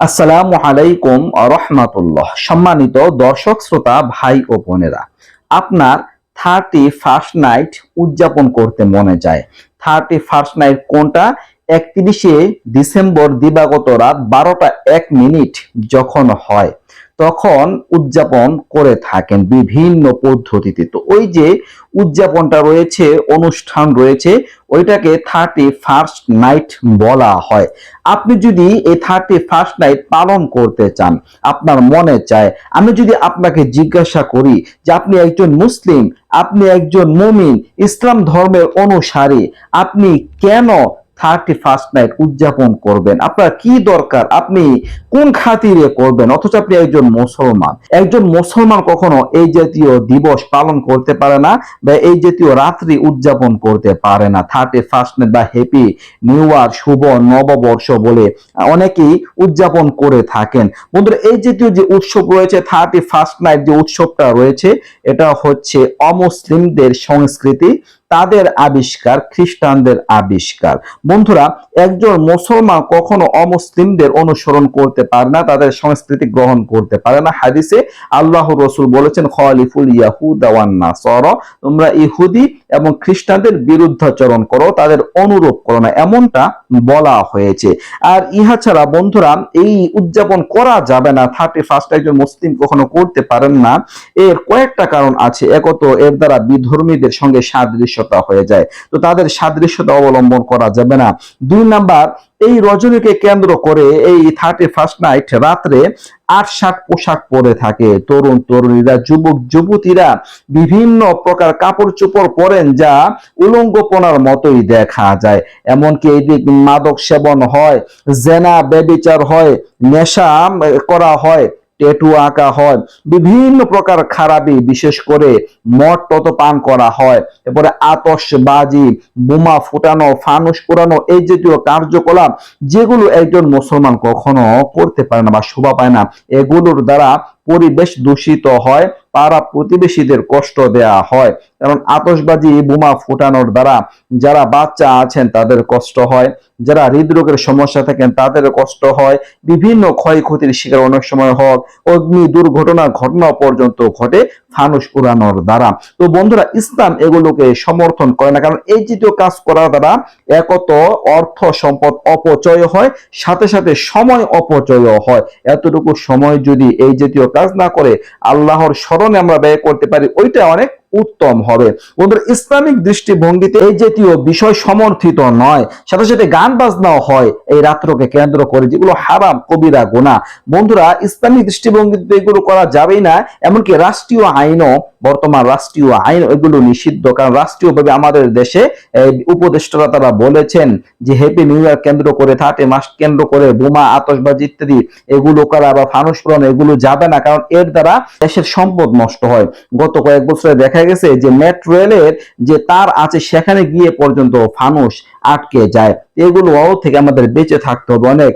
আসসালামু আলাইকুম রহমাতুল্লাহ। সম্মানিত দর্শক, শ্রোতা, ভাই ও বোনেরা, আপনার থার্টি ফার্স্ট নাইট উদযাপন করতে মনে যায় থার্টি ফার্স্ট নাইট কোনটা? একত্রিশে ডিসেম্বর দিবাগত রাত বারোটা এক মিনিট যখন হয়। তখন উদযাপন করে থাকেন বিভিন্ন পদ্ধতিতে। তো ওই যে উদযাপনটা রয়েছে, অনুষ্ঠান রয়েছে, ওইটাকে থার্টি ফার্স্ট নাইট বলা হয়। আপনি যদি এই থার্টি ফার্স্ট নাইট পালন করতে চান, আপনার মনে চায়, আমি যদি আপনাকে জিজ্ঞাসা করি যে আপনি একজন মুসলিম, আপনি একজন মুমিন, ইসলাম ধর্মের অনুসারী, আপনি কেন থার্টি ফার্স্ট নাইট উদযাপন করবেন। আপনার কি দরকার? আপনি কোন খাতিরে করবেন? অথচ আপনি একজন মুসলমান। একজন মুসলমান কখনো এই জাতীয় দিবস পালন করতে পারে না বা এই জাতীয় রাত্রি উদযাপন করতে পারে না। থার্টি ফার্স্ট নাইট বা হ্যাপি নিউ ইয়ার শুভ নববর্ষ বলে অনেকেই উদযাপন করে থাকেন। বন্ধুরা, এই জাতীয় যে উৎসব রয়েছে, থার্টি ফার্স্ট নাইট যে উৎসবটা রয়েছে, এটা হচ্ছে অমুসলিমদের সংস্কৃতি। তাদের আবিষ্কার, খ্রিস্টানদের আবিষ্কার। বন্ধুরা, একজন মুসলমান কখনো অমুসলিমদের অনুসরণ করতে পারে না, তাদের সংস্কৃতি গ্রহণ করতে পারে না। হাদিসে আল্লাহ রসুল বলেছেন, খলিফুল ইয়াহুদাওয়ান্না সর তোমরা ইহুদি এবং খ্রিস্টানদের বিরুদ্ধাচরণ করো, তাদের অনুরোধ করো না। এমনটা বলা হয়েছে। আর ইহা ছাড়া, বন্ধুরা, এই উদযাপন করা যাবে না। থার্টি ফার্স্ট একজন মুসলিম কখনো করতে পারেন না। এর কয়েকটা কারণ আছে। একত, এর দ্বারা বিধর্মীদের সঙ্গে সাদৃশ্যতা হয়ে যায়। তো তাদের সাদৃশ্যতা অবলম্বন করা যাবে না। দুই নাম্বার, এই রজনীকে কেন্দ্র করে এই থার্টি ফার্স্ট নাইট রাত্রে আট ষাট পোশাক পরে থাকে। তরুণ তরুণীরা, যুবক যুবতীরা বিভিন্ন প্রকার কাপড় চোপড় পরেন যা উলঙ্গপনার মতোই দেখা যায়। এমনকি এই দিক মাদক সেবন হয়, জেনা বেবিচার হয়, নেশা করা হয়। টেটু আঁকা হয়। বিভিন্ন প্রকার খারাপি, বিশেষ করে মদ তত পান করা হয়। এরপরে আতসবাজি বোমা ফুটানো, ফানুস পোড়ানো এই জাতীয় কার্যকলাপ যেগুলো একজন মুসলমান কখনো করতে পারে না বা শোভা পায় না, এগুলোর দ্বারা পরিবেশ দূষিত হয়। পাড়া প্রতিবেশীদের কষ্ট দেয়া হয়। কারণ আতশবাজি বোমা ফুটানোর দ্বারা যারা বাচ্চা আছেন তাদের কষ্ট হয়, যারা হৃদরোগের সমস্যা থাকেন তাদের কষ্ট হয়, বিভিন্ন ক্ষয়ক্ষতির শিকার অনেক সময় হোক অগ্নি দুর্ঘটনা ঘটনা পর্যন্ত ঘটে ফানুস উড়ানোর দ্বারা। তো বন্ধুরা, ইসলাম এগুলোকে সমর্থন করে না, কারণ এই জাতীয় কাজ করার দ্বারা একত অর্থ সম্পদ অপচয় হয়, সাথে সাথে সময় অপচয় হয়। এতটুকু সময় যদি এই জাতীয় কাজ না করে, আল্লাহর স্মরণে আমরা ব্যয় করতে পারি। ওইটা অনেক উত্তম হবে। বন্ধুরা, ইসলামিক দৃষ্টিভঙ্গিতে এই জাতীয় বিষয় সমর্থিত নয়। সাথে সাথে গান বাজনাও হয় এই রাত্রকে কেন্দ্র করে, যেগুলো হারাম, কবিরা গোনা বন্ধুরা, ইসলামিক দৃষ্টিভঙ্গিতে এগুলো করা যাবেই না, এমনকি রাষ্ট্রীয় আইনও, বর্তমান রাষ্ট্রীয় আইন এগুলো নিষিদ্ধ। কারণ রাষ্ট্রীয়ভাবে আমাদের দেশে উপদেষ্টারা তারা বলেছেন যে হ্যাপি নিউ ইয়ার কেন্দ্র করে থার্টি মাস কেন্দ্র করে, বোমা আতসবাজি ইত্যাদি এগুলো করা বা ফানুস এগুলো যাবে না। কারণ এর দ্বারা দেশের সম্পদ নষ্ট হয়। গত কয়েক বছরে দেখা গেছে যে মেট্রো রেলের যে তার আছে সেখানে গিয়ে পর্যন্ত ফানুস আটকে যায়। এগুলো থেকে আমাদের বেঁচে থাকতে হবে অনেক।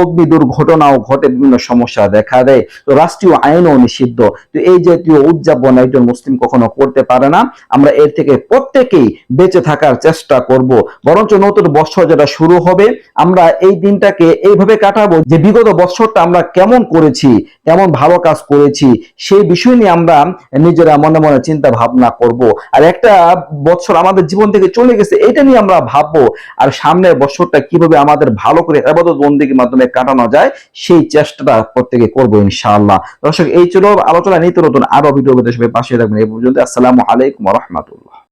অগ্নি দুর্ঘটনাও ঘটে, বিভিন্ন সমস্যা দেখা দেয়। তো রাষ্ট্রীয় আইনও নিষিদ্ধ। তো এই জাতীয় উদযাপন একজন মুসলিম কখনো করতে পারে না। আমরা এর থেকে প্রত্যেকেই বেঁচে থাকার চেষ্টা করব। বরঞ্চ নতুন বছর যেটা শুরু হবে, আমরা এই দিনটাকে এইভাবে কাটাবো যে বিগত বছরটা আমরা কেমন করেছি, কেমন ভালো কাজ করেছি, সেই বিষয় নিয়ে আমরা নিজেরা মনে মনে চিন্তা ভাবনা করব। আর একটা বছর আমাদের জীবন থেকে চলে গেছে, এটা নিয়ে আমরা ভাববো। আর সামনের বছরটা কীভাবে আমাদের ভালো করে আবাদত বন্দীর মাধ্যমে কাটানো যায়, সেই চেষ্টাটা প্রত্যেকে করব ইনশাআল্লাহ। দর্শক, এই ছিল আলোচনা, নিত্য নতুন আরও ভিডিও পাশে থাকবেন। এই পর্যন্ত, আসসালামু আলাইকুম রহমতুল্লাহ।